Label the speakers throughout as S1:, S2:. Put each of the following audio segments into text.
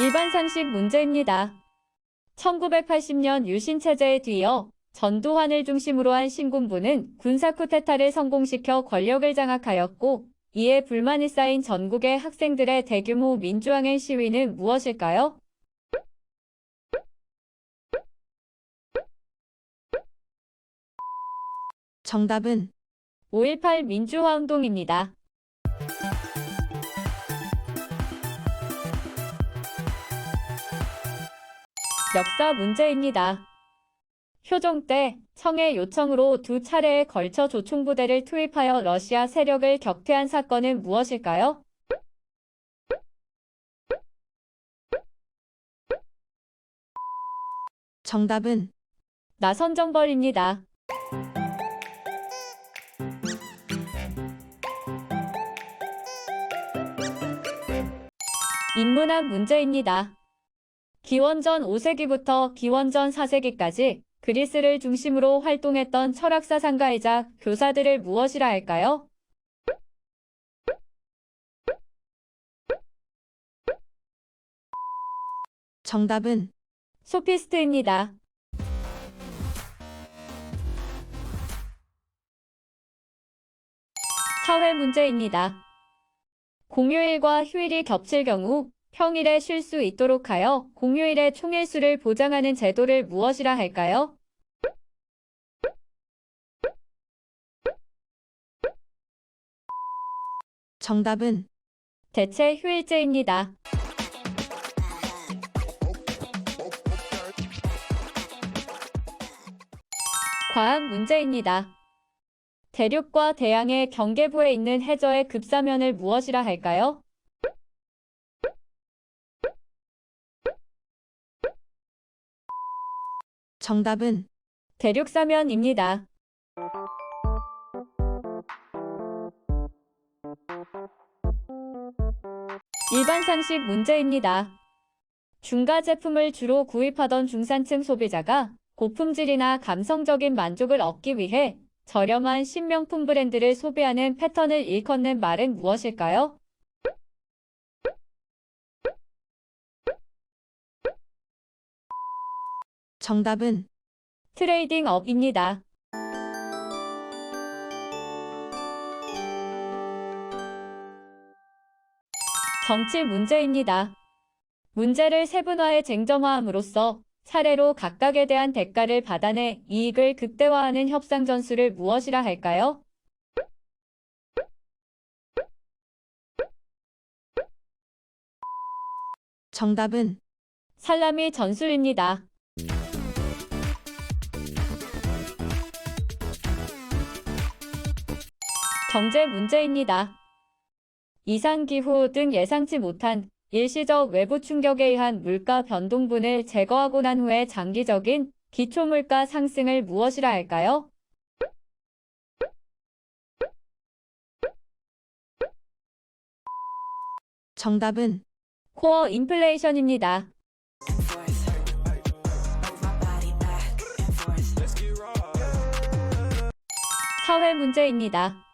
S1: 일반 상식 문제입니다. 1980년 유신 체제에 뒤이어 전두환을 중심으로 한 신군부는 군사 쿠데타를 성공시켜 권력을 장악하였고 이에 불만이 쌓인 전국의 학생들의 대규모 민주항행 시위는 무엇일까요?
S2: 정답은
S1: 5.18 민주화운동입니다. 역사 문제입니다. 효종 때 청의 요청으로 두 차례에 걸쳐 조총부대를 투입하여 러시아 세력을 격퇴한 사건은 무엇일까요?
S2: 정답은
S1: 나선정벌입니다. 인문학 문제입니다. 기원전 5세기부터 기원전 4세기까지 그리스를 중심으로 활동했던 철학사 상가이자 교사들을 무엇이라 할까요?
S2: 정답은
S1: 소피스트입니다. 사회 문제입니다. 공휴일과 휴일이 겹칠 경우 평일에 쉴 수 있도록 하여 공휴일의 총일수를 보장하는 제도를 무엇이라 할까요?
S2: 정답은
S1: 대체 휴일제입니다. 과학 문제입니다. 대륙과 대양의 경계부에 있는 해저의 급사면을 무엇이라 할까요?
S2: 정답은
S1: 대륙사면입니다. 일반 상식 문제입니다. 중가 제품을 주로 구입하던 중산층 소비자가 고품질이나 감성적인 만족을 얻기 위해 저렴한 신명품 브랜드를 소비하는 패턴을 일컫는 말은 무엇일까요?
S2: 정답은
S1: 트레이딩 업입니다. 정치 문제입니다. 문제를 세분화해 쟁점화함으로써 차례로 각각에 대한 대가를 받아내 이익을 극대화하는 협상 전술을 무엇이라 할까요?
S2: 정답은
S1: 살라미 전술입니다. 경제 문제입니다. 이상기후 등 예상치 못한 일시적 외부 충격에 의한 물가 변동분을 제거하고 난 후에 장기적인 기초물가 상승을 무엇이라 할까요?
S2: 정답은
S1: 코어 인플레이션입니다. 사회 문제입니다.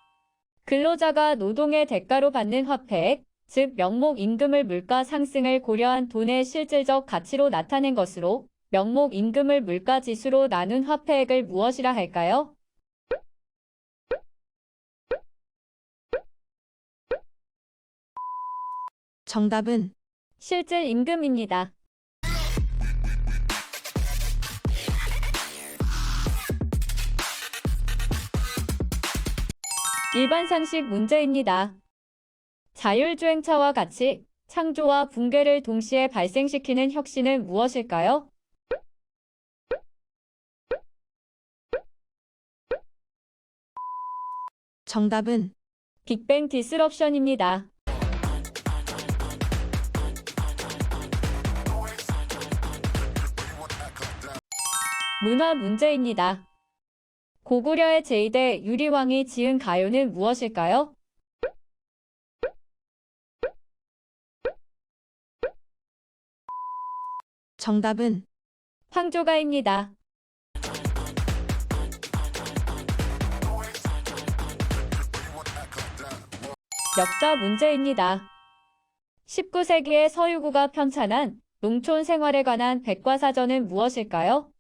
S1: 근로자가 노동의 대가로 받는 화폐액, 즉 명목 임금을 물가 상승을 고려한 돈의 실질적 가치로 나타낸 것으로 명목 임금을 물가 지수로 나눈 화폐액을 무엇이라 할까요?
S2: 정답은
S1: 실질 임금입니다. 일반 상식 문제입니다. 자율주행차와 같이 창조와 붕괴를 동시에 발생시키는 혁신은 무엇일까요?
S2: 정답은
S1: 빅뱅 디스럽션입니다. 문화 문제입니다. 고구려의 제2대 유리왕이 지은 가요는 무엇일까요?
S2: 정답은
S1: 황조가입니다. 역사 문제입니다. 19세기의 서유구가 편찬한 농촌 생활에 관한 백과사전은 무엇일까요?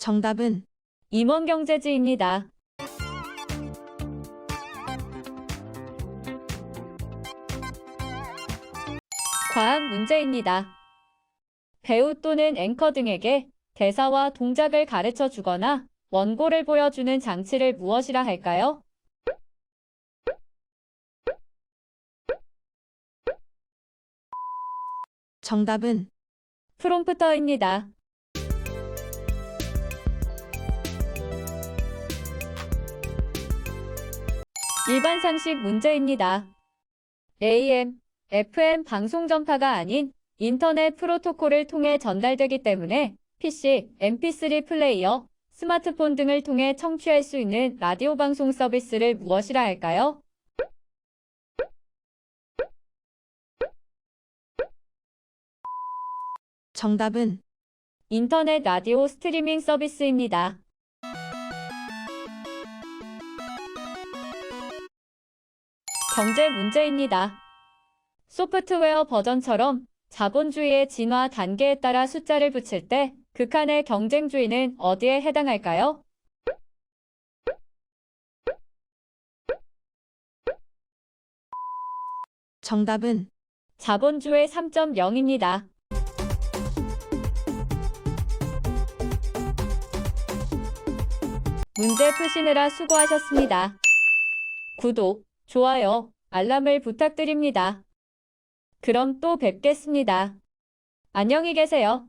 S2: 정답은
S1: 임원경제지입니다. 과학 문제입니다. 배우 또는 앵커 등에게 대사와 동작을 가르쳐 주거나 원고를 보여주는 장치를 무엇이라 할까요?
S2: 정답은
S1: 프롬프터입니다. 일반 상식 문제입니다. AM, FM 방송 전파가 아닌 인터넷 프로토콜을 통해 전달되기 때문에 PC, MP3 플레이어, 스마트폰 등을 통해 청취할 수 있는 라디오 방송 서비스를 무엇이라 할까요?
S2: 정답은
S1: 인터넷 라디오 스트리밍 서비스입니다. 경제 문제입니다. 소프트웨어 버전처럼 자본주의의 진화 단계에 따라 숫자를 붙일 때 극한의 경쟁주의는 어디에 해당할까요?
S2: 정답은
S1: 자본주의 3.0입니다. 문제 푸시느라 수고하셨습니다. 구독, 좋아요, 알람을 부탁드립니다. 그럼 또 뵙겠습니다. 안녕히 계세요.